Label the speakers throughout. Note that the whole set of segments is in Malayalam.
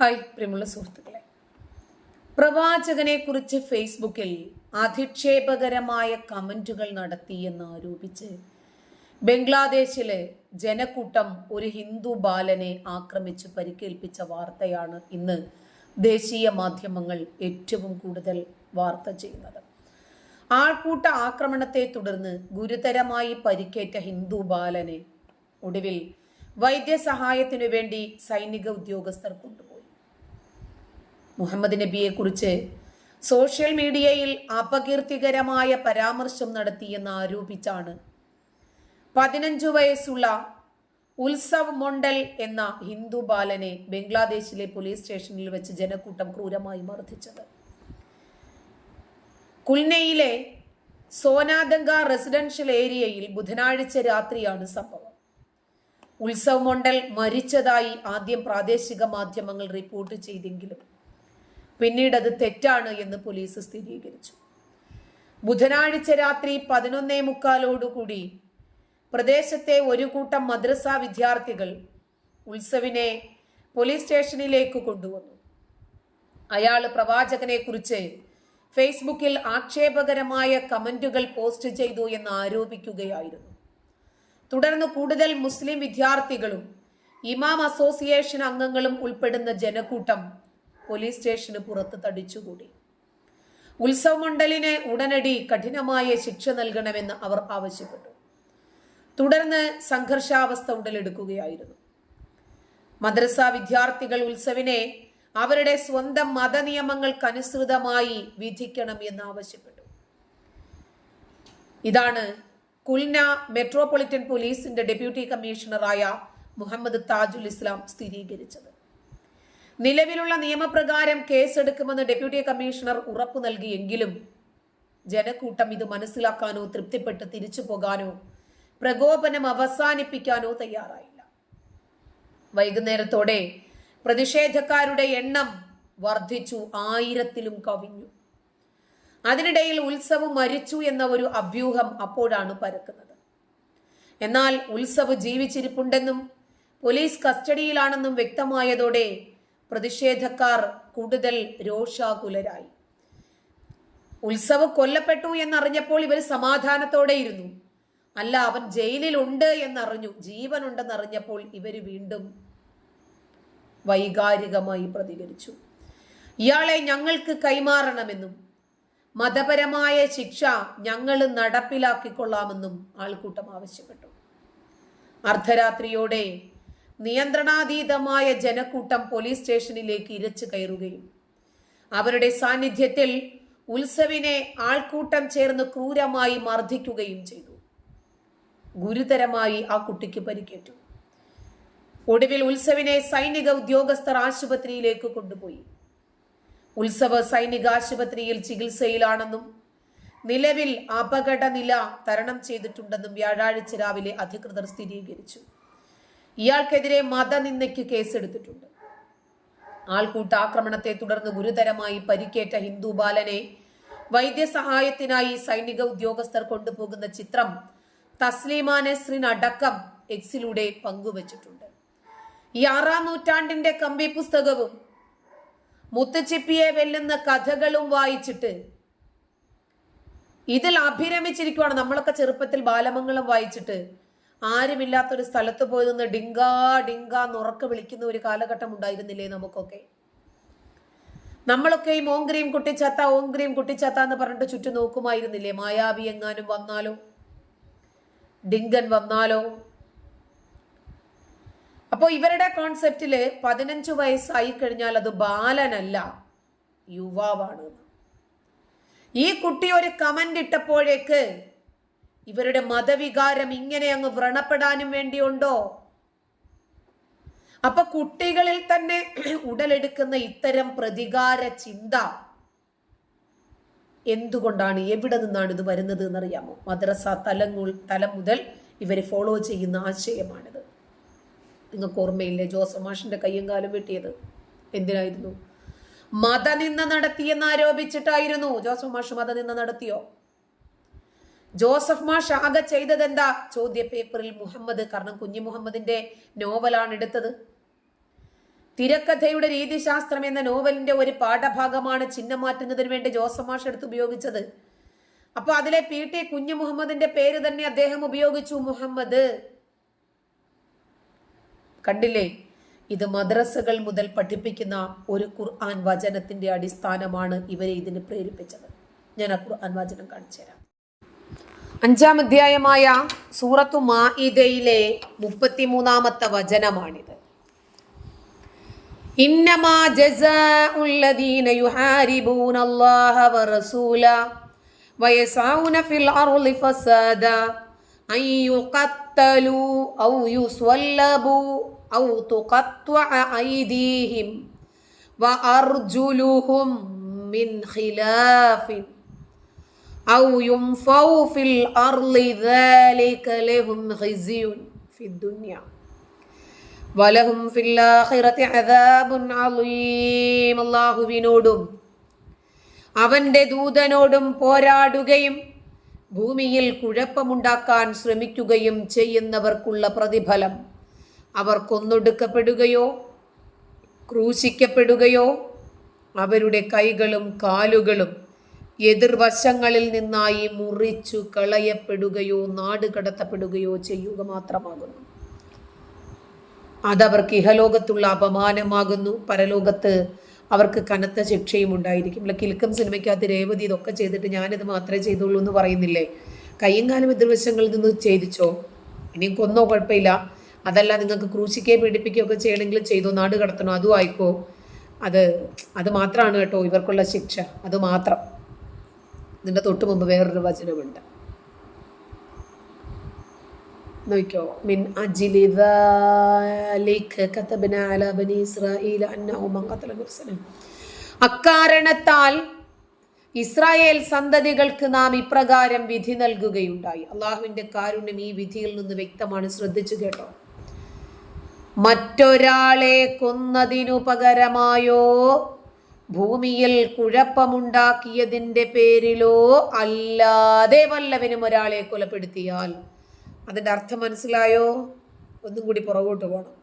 Speaker 1: ഹായ് പ്രിയമുള്ള സുഹൃത്തുക്കളെ. പ്രവാചകനെ കുറിച്ച് ഫേസ്ബുക്കിൽ അധിക്ഷേപകരമായ കമന്റുകൾ നടത്തിയെന്ന് ആരോപിച്ച് ബംഗ്ലാദേശിലെ ജനക്കൂട്ടം ഒരു ഹിന്ദു ബാലനെ ആക്രമിച്ച് പരിക്കേൽപ്പിച്ച വാർത്തയാണ് ഇന്ന് ദേശീയ മാധ്യമങ്ങൾ ഏറ്റവും കൂടുതൽ വാർത്ത ചെയ്യുന്നത്. ആൾക്കൂട്ട ആക്രമണത്തെ തുടർന്ന് ഗുരുതരമായി പരിക്കേറ്റ ഹിന്ദു ബാലനെ ഒടുവിൽ വൈദ്യസഹായത്തിനു വേണ്ടി സൈനിക ഉദ്യോഗസ്ഥർ കൊണ്ടുപോയി. മുഹമ്മദ് നബിയെക്കുറിച്ച് സോഷ്യൽ മീഡിയയിൽ അപകീർത്തികരമായ പരാമർശം നടത്തിയെന്ന് ആരോപിച്ചാണ്. പതിനഞ്ചു വയസ്സുള്ള ഉത്സവ് മൊണ്ടൽ എന്ന ഹിന്ദു ബാലനെ ബംഗ്ലാദേശിലെ പോലീസ് സ്റ്റേഷനിൽ വെച്ച് ജനക്കൂട്ടം ക്രൂരമായി മർദ്ദിച്ചത്. കുൽനയിലെ സോനാദംഗ റെസിഡൻഷ്യൽ ഏരിയയിൽ ബുധനാഴ്ച രാത്രിയാണ് സംഭവം. ഉത്സവ് മൊണ്ടൽ മരിച്ചതായി ആദ്യം പ്രാദേശിക മാധ്യമങ്ങൾ റിപ്പോർട്ട് ചെയ്തെങ്കിലും പിന്നീട് അത് തെറ്റാണ് എന്ന് പോലീസ് സ്ഥിരീകരിച്ചു. ബുധനാഴ്ച രാത്രി പതിനൊന്നേ മുക്കാലോടുകൂടി പ്രദേശത്തെ ഒരു കൂട്ടം മദ്രസ വിദ്യാർത്ഥികൾ ഉത്സവിനെ പോലീസ് സ്റ്റേഷനിലേക്ക് കൊണ്ടുവന്നു. അയാൾ പ്രവാചകനെ കുറിച്ച് ഫേസ്ബുക്കിൽ ആക്ഷേപകരമായ കമന്റുകൾ പോസ്റ്റ് ചെയ്തു എന്ന് ആരോപിക്കുകയായിരുന്നു. തുടർന്ന് കൂടുതൽ മുസ്ലിം വിദ്യാർത്ഥികളും ഇമാം അസോസിയേഷൻ അംഗങ്ങളും ഉൾപ്പെടുന്ന ജനക്കൂട്ടം പോലീസ് സ്റ്റേഷന് പുറത്ത് തടിച്ചുകൂടി. ഉത്സവ് മണ്ഡലിന് ഉടനടി കഠിനമായ ശിക്ഷ നൽകണമെന്ന് അവർ ആവശ്യപ്പെട്ടു. തുടർന്ന് സംഘർഷാവസ്ഥ ഉടലെടുക്കുകയായിരുന്നു. മദ്രസ വിദ്യാർത്ഥികൾ ഉത്സവിനെ അവരുടെ സ്വന്തം മതനിയമങ്ങൾക്കനുസൃതമായി വിധിക്കണം എന്ന് ആവശ്യപ്പെട്ടു. ഇതാണ് കുൽന മെട്രോപൊളിറ്റൻ പോലീസിന്റെ ഡെപ്യൂട്ടി കമ്മീഷണറായ മുഹമ്മദ് താജുൽ ഇസ്ലാം സ്ഥിരീകരിച്ചത്. നിലവിലുള്ള നിയമപ്രകാരം കേസെടുക്കുമെന്ന് ഡെപ്യൂട്ടി കമ്മീഷണർ ഉറപ്പു നൽകിയെങ്കിലും ജനക്കൂട്ടം ഇത് മനസ്സിലാക്കാനോ തൃപ്തിപ്പെട്ട് തിരിച്ചു പോകാനോ പ്രകോപനം അവസാനിപ്പിക്കാനോ തയ്യാറായില്ല. വൈകുന്നേരത്തോടെ പ്രതിഷേധക്കാരുടെ എണ്ണം വർദ്ധിച്ചു ആയിരത്തിലും കവിഞ്ഞു. അതിനിടയിൽ ഉത്സവം മരിച്ചു എന്ന ഒരു അഭ്യൂഹം അപ്പോഴാണ് പരക്കുന്നത്. എന്നാൽ ഉത്സവ് ജീവിച്ചിരിപ്പുണ്ടെന്നും പോലീസ് കസ്റ്റഡിയിലാണെന്നും വ്യക്തമായതോടെ പ്രതിഷേധക്കാർ കൂടുതൽ രോഷാകുലരായി. ഉത്സവ് കൊല്ലപ്പെട്ടു എന്നറിഞ്ഞപ്പോൾ ഇവർ സമാധാനത്തോടെ ഇരുന്നു അല്ല അവൻ ജയിലിലുണ്ട് എന്നറിഞ്ഞു. ജീവനുണ്ടെന്നറിഞ്ഞപ്പോൾ ഇവർ വീണ്ടും വൈകാരികമായി പ്രതികരിച്ചു. ഇയാളെ ഞങ്ങൾക്ക് കൈമാറണമെന്നും മതപരമായ ശിക്ഷ ഞങ്ങൾ നടപ്പിലാക്കിക്കൊള്ളാമെന്നും ആൾക്കൂട്ടം ആവശ്യപ്പെട്ടു. അർദ്ധരാത്രിയോടെ നിയന്ത്രണാതീതമായ ജനക്കൂട്ടം പോലീസ് സ്റ്റേഷനിലേക്ക് ഇരച്ചു കയറുകയും അവരുടെ സാന്നിധ്യത്തിൽ ഉത്സവിനെ ആൾക്കൂട്ടം ചേർന്ന് ക്രൂരമായി മർദ്ദിക്കുകയും ചെയ്തു. ഗുരുതരമായി ആ കുട്ടിക്ക് പരിക്കേറ്റു. ഒടുവിൽ ഉത്സവിനെ സൈനിക ഉദ്യോഗസ്ഥർ ആശുപത്രിയിലേക്ക് കൊണ്ടുപോയി. ഉത്സവ സൈനിക ആശുപത്രിയിൽ ചികിത്സയിലാണെന്നും നിലവിൽ അപകടനില തരണം ചെയ്തിട്ടുണ്ടെന്നും വ്യാഴാഴ്ച രാവിലെ അധികൃതർ സ്ഥിരീകരിച്ചു. ഇയാൾക്കെതിരെ മതനിന്ദയ്ക്ക് കേസെടുത്തിട്ടുണ്ട്. ആൾക്കൂട്ട ആക്രമണത്തെ തുടർന്ന് ഗുരുതരമായി പരിക്കേറ്റ ഹിന്ദു ബാലനെ വൈദ്യസഹായത്തിനായി സൈനിക ഉദ്യോഗസ്ഥർ കൊണ്ടുപോകുന്ന ചിത്രം തസ്ലീമ നസ്രിൻ അടക്കം എക്സിലൂടെ പങ്കുവച്ചിട്ടുണ്ട്. ഈ ആറാം നൂറ്റാണ്ടിന്റെ കമ്പി പുസ്തകവും മുത്തുച്ചിപ്പിയെ വെല്ലുന്ന കഥകളും വായിച്ചിട്ട് ഇതിൽ അഭിരമിച്ചിരിക്കുവാണ്. നമ്മളൊക്കെ ചെറുപ്പത്തിൽ ബാലമംഗളം വായിച്ചിട്ട് ആരുമില്ലാത്തൊരു സ്ഥലത്ത് പോയി നിന്ന് ഡിങ്കാ ഡിങ്കാ നുറക്ക് വിളിക്കുന്ന ഒരു കാലഘട്ടം ഉണ്ടായിരുന്നില്ലേ നമുക്കൊക്കെ? നമ്മളൊക്കെ ഈ ഓങ്ക്രീം കുട്ടിച്ചാത്ത ഓങ്ക്രീം കുട്ടിച്ചാത്ത എന്ന് പറഞ്ഞിട്ട് ചുറ്റും നോക്കുമായിരുന്നില്ലേ? മായാവി എങ്ങാനും വന്നാലോ? ഡിങ്കൻ വന്നാലോ? അപ്പോൾ ഇവരുടെ കോൺസെപ്റ്റിൽ പതിനഞ്ചു വയസ്സായി കഴിഞ്ഞാൽ അത് ബാലനല്ല യുവാവാണ്. ഈ കുട്ടി ഒരു കമന്റ് ഇട്ടപ്പോഴേക്ക് ഇവരുടെ മതവികാരം ഇങ്ങനെ അങ്ങ് വ്രണപ്പെടാനും വേണ്ടിയുണ്ടോ? അപ്പൊ കുട്ടികളിൽ തന്നെ ഉടലെടുക്കുന്ന ഇത്തരം പ്രതികാര ചിന്ത എന്തുകൊണ്ടാണ്? എവിടെ നിന്നാണ് ഇത് വരുന്നത് എന്നറിയാമോ? മദ്രസ തലങ്ങൾ തലം മുതൽ ഇവരെ ഫോളോ ചെയ്യുന്ന ആശയമാണിത്. നിങ്ങൾക്ക് ഓർമ്മയില്ലേ ജോസഫ് മാഷിന്റെ കയ്യും കാലം വെട്ടിയത്? എന്തിനായിരുന്നു? മതനിന്ദ നടത്തിയെന്ന് ആരോപിച്ചിട്ടായിരുന്നു. ജോസഫ് മാഷ് മതനിന്ദ നടത്തിയോ? ജോസഫ് മാഷ് ആകെ ചെയ്തത് എന്താ ചോദ്യ പേപ്പറിൽ മുഹമ്മദ് കാരണം കുഞ്ഞു മുഹമ്മദിന്റെ നോവലാണ് എടുത്തത്. തിരക്കഥയുടെ രീതിശാസ്ത്രം എന്ന നോവലിന്റെ ഒരു പാഠഭാഗമാണ് ചിഹ്നം മാറ്റുന്നതിന് വേണ്ടി ജോസഫ് മാഷ് എടുത്ത് ഉപയോഗിച്ചത്. അപ്പൊ അതിലെ പി. ടി. കുഞ്ഞു മുഹമ്മദിന്റെ പേര് തന്നെ അദ്ദേഹം ഉപയോഗിച്ചു മുഹമ്മദ്. കണ്ടില്ലേ? ഇത് മദ്രസകൾ മുതൽ പഠിപ്പിക്കുന്ന ഒരു ഖുർആൻ വചനത്തിന്റെ അടിസ്ഥാനമാണ് ഇവരെ ഇതിന് പ്രേരിപ്പിച്ചത്. ഞാൻ ആ ഖുർആൻ വചനം കാണിച്ചു തരാം അഞ്ചാം അധ്യായമായ സൂറത്തു മാഇദയിലെ മുപ്പത്തിമൂന്നാമത്തെ വചനമാണിത്. ഇന്നമാ ജസാഉല്ലദീന യുഹാരിബൂന അല്ലാഹ വറസൂല വയസഊന ഫിൽ അർളി ഫസാദ അൻ ഔ യുസ്വല്ലബു ഔ തുഖത്വഅ ഐദീഹിം വഅർജുലുഹും മിൻ ഖിലാഫിൻ. ഔ യുംഫൗ ഫിൽ അർളി ദാലിക ലഹും ഖിസിയുൻ ഫിദ്ദുനിയ വലഹും ഫിൽ ആഖിറതി അദാബുൻ അളീം അല്ലാഹുവിനോടും അവന്റെ ദൂതനോടും പോരാടുകയും ഭൂമിയിൽ കുഴപ്പമുണ്ടാക്കാൻ ശ്രമിക്കുകയും ചെയ്യുന്നവർക്കുള്ള പ്രതിഫലം അവർ കൊന്നൊടുക്കപ്പെടുകയോ ക്രൂശിക്കപ്പെടുകയോ അവരുടെ കൈകളും കാലുകളും എതിർവശങ്ങളിൽ നിന്നായി മുറിച്ചു കളയപ്പെടുകയോ നാട് കടത്തപ്പെടുകയോ ചെയ്യുക മാത്രമാകുന്നു. അതവർക്ക് ഇഹലോകത്തുള്ള അപമാനമാകുന്നു. പരലോകത്ത് അവർക്ക് കനത്ത ശിക്ഷയും ഉണ്ടായിരിക്കും. അല്ല കിൽക്കം സിനിമയ്ക്കകത്ത് രേവതി ഇതൊക്കെ ചെയ്തിട്ട് ഞാനിത് മാത്രമേ ചെയ്തുള്ളൂ എന്ന് പറയുന്നില്ലേ? കയ്യും കാലം എതിർവശങ്ങളിൽ നിന്ന് ചെയ്തിച്ചോ ഇനിയും കൊന്നോ? കുഴപ്പമില്ല. അതല്ല നിങ്ങൾക്ക് ക്രൂശിക്കേ പീഡിപ്പിക്കുകയോ ഒക്കെ ചെയ്യണമെങ്കിൽ ചെയ്തോ? നാട് കടത്തണോ? അതും ആയിക്കോ. അത് അത് മാത്രമാണ് കേട്ടോ ഇവർക്കുള്ള ശിക്ഷ. അത് മാത്രം. ഇതിൻ്റെ തൊട്ട് മുമ്പ് വേറൊരു വചനമുണ്ട് നോക്കിയോ മിൻ അജിലി ذلك كتبنا على بني إسرائيل أنه من قتل نفسا അക്കാരണത്താൽ ഇസ്രായേൽ സന്തതികൾക്ക് നാം ഇപ്രകാരം വിധി നൽകുകയുണ്ടായി അള്ളാഹുവിന്റെ കാരുണ്യം ഈ വിധിയിൽ നിന്ന് വ്യക്തമാണ് ശ്രദ്ധിച്ചു കേട്ടോ മറ്റൊരാളെ കൊന്നതിനു പകരമായോ ഭൂമിയിൽ കുഴപ്പമുണ്ടാക്കിയതിന്റെ പേരിലോ അല്ലാതെ വല്ലവനും ഒരാളെ കൊലപ്പെടുത്തിയാൽ അതിന്റെ അർത്ഥം മനസ്സിലായോ? ഒന്നും കൂടി പുറകോട്ട് പോകണം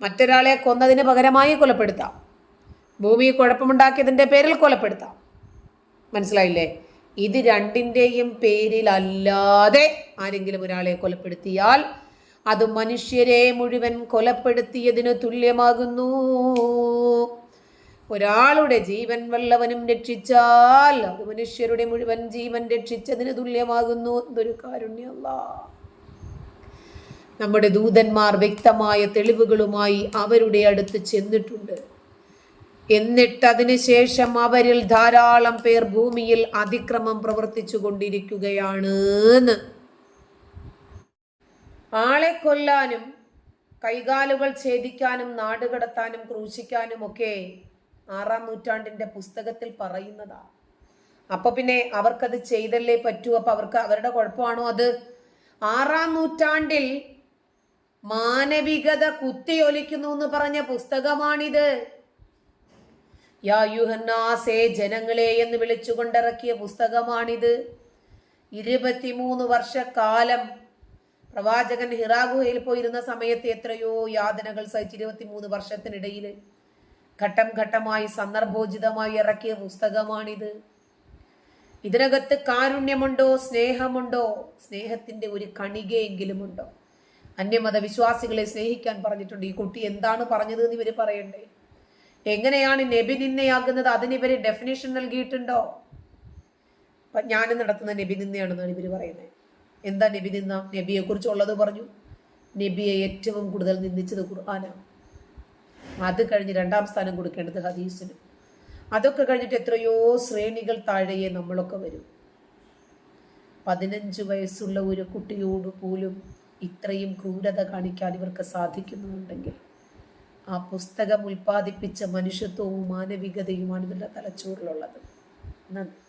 Speaker 1: മറ്റൊരാളെ കൊന്നതിന് പകരമായി കൊലപ്പെടുത്താം. ഭൂമി കുഴപ്പമുണ്ടാക്കിയതിന്റെ പേരിൽ കൊലപ്പെടുത്താം. മനസ്സിലായില്ലേ? ഇത് രണ്ടിന്റെയും പേരിലല്ലാതെ ആരെങ്കിലും ഒരാളെ കൊലപ്പെടുത്തിയാൽ അത് മനുഷ്യരെ മുഴുവൻ കൊലപ്പെടുത്തിയതിന് തുല്യമാകുന്നു. ഒരാളുടെ ജീവൻ വല്ലവനും രക്ഷിച്ചാൽ അത് മനുഷ്യരുടെ മുഴുവൻ ജീവൻ രക്ഷിച്ചതിന് തുല്യമാകുന്നു എന്തൊരു കാരുണ്യല്ല നമ്മുടെ ദൂതന്മാർ വ്യക്തമായ തെളിവുകളുമായി അവരുടെ അടുത്ത് ചെന്നിട്ടുണ്ട്. എന്നിട്ട് അതിനുശേഷം അവരിൽ ധാരാളം പേർ ഭൂമിയിൽ അതിക്രമം പ്രവർത്തിച്ചു കൊണ്ടിരിക്കുകയാണ് ആളെ കൊല്ലാനും കൈകാലുകൾ ഛേദിക്കാനും നാടുകടത്താനും ക്രൂശിക്കാനും ഒക്കെ ആറാം നൂറ്റാണ്ടിന്റെ പുസ്തകത്തിൽ പറയുന്നതാ. അപ്പൊ പിന്നെ അവർക്കത് ചെയ്തല്ലേ പറ്റൂ? അപ്പൊ അവർക്ക് അവരുടെ കുഴപ്പമാണോ അത്? ആറാം നൂറ്റാണ്ടിൽ മാനവികത കുത്തിയൊലിക്കുന്നു എന്ന് പറഞ്ഞ പുസ്തകമാണിത്. യാ ജനങ്ങളെ എന്ന് വിളിച്ചുകൊണ്ടിറക്കിയ പുസ്തകമാണിത്. ഇരുപത്തിമൂന്ന് വർഷക്കാലം പ്രവാചകൻ ഹിറാഗുഹയിൽ പോയിരുന്ന സമയത്ത് എത്രയോ യാതനകൾ സഹിച്ച് ഇരുപത്തിമൂന്ന് വർഷത്തിനിടയിൽ ഘട്ടം ഘട്ടമായി സന്ദർഭോചിതമായി ഇറക്കിയ പുസ്തകമാണിത്. ഇതിനകത്ത് കാരുണ്യമുണ്ടോ സ്നേഹമുണ്ടോ? സ്നേഹത്തിന്റെ ഒരു കണികയെങ്കിലും ഉണ്ടോ അന്യമത വിശ്വാസികളെ സ്നേഹിക്കാൻ പറഞ്ഞിട്ടുണ്ട്. ഈ കുട്ടി എന്താണ് പറഞ്ഞത് എന്ന് ഇവർ പറയണ്ടേ? എങ്ങനെയാണ് നബി നിന്നയാകുന്നത് അതിന് ഇവർ ഡെഫിനേഷൻ നൽകിയിട്ടുണ്ടോ? ഞാൻ നടത്തുന്ന നബി നിന്നയാണെന്നാണ് ഇവർ പറയുന്നത്. എന്താ നബി നിന്ന നബിയെ കുറിച്ചുള്ളത് പറഞ്ഞു. നബിയെ ഏറ്റവും കൂടുതൽ നിന്ദിച്ചത് ഖുർആനാണ്. അത് കഴിഞ്ഞ് രണ്ടാം സ്ഥാനം കൊടുക്കേണ്ടത് ഹദീസിന്. അതൊക്കെ കഴിഞ്ഞിട്ട് എത്രയോ ശ്രേണികൾ താഴെയെ നമ്മളൊക്കെ വരും. പതിനഞ്ച് വയസ്സുള്ള ഒരു കുട്ടിയോട് പോലും ഇത്രയും ക്രൂരത കാണിക്കാൻ ഇവർക്ക് സാധിക്കുന്നുണ്ടെങ്കിൽ ആ പുസ്തകം ഉൽപ്പാദിപ്പിച്ച മനുഷ്യത്വവും മാനവികതയുമാണ് ഇവരുടെ തലച്ചോറിലുള്ളത്. നന്ദി.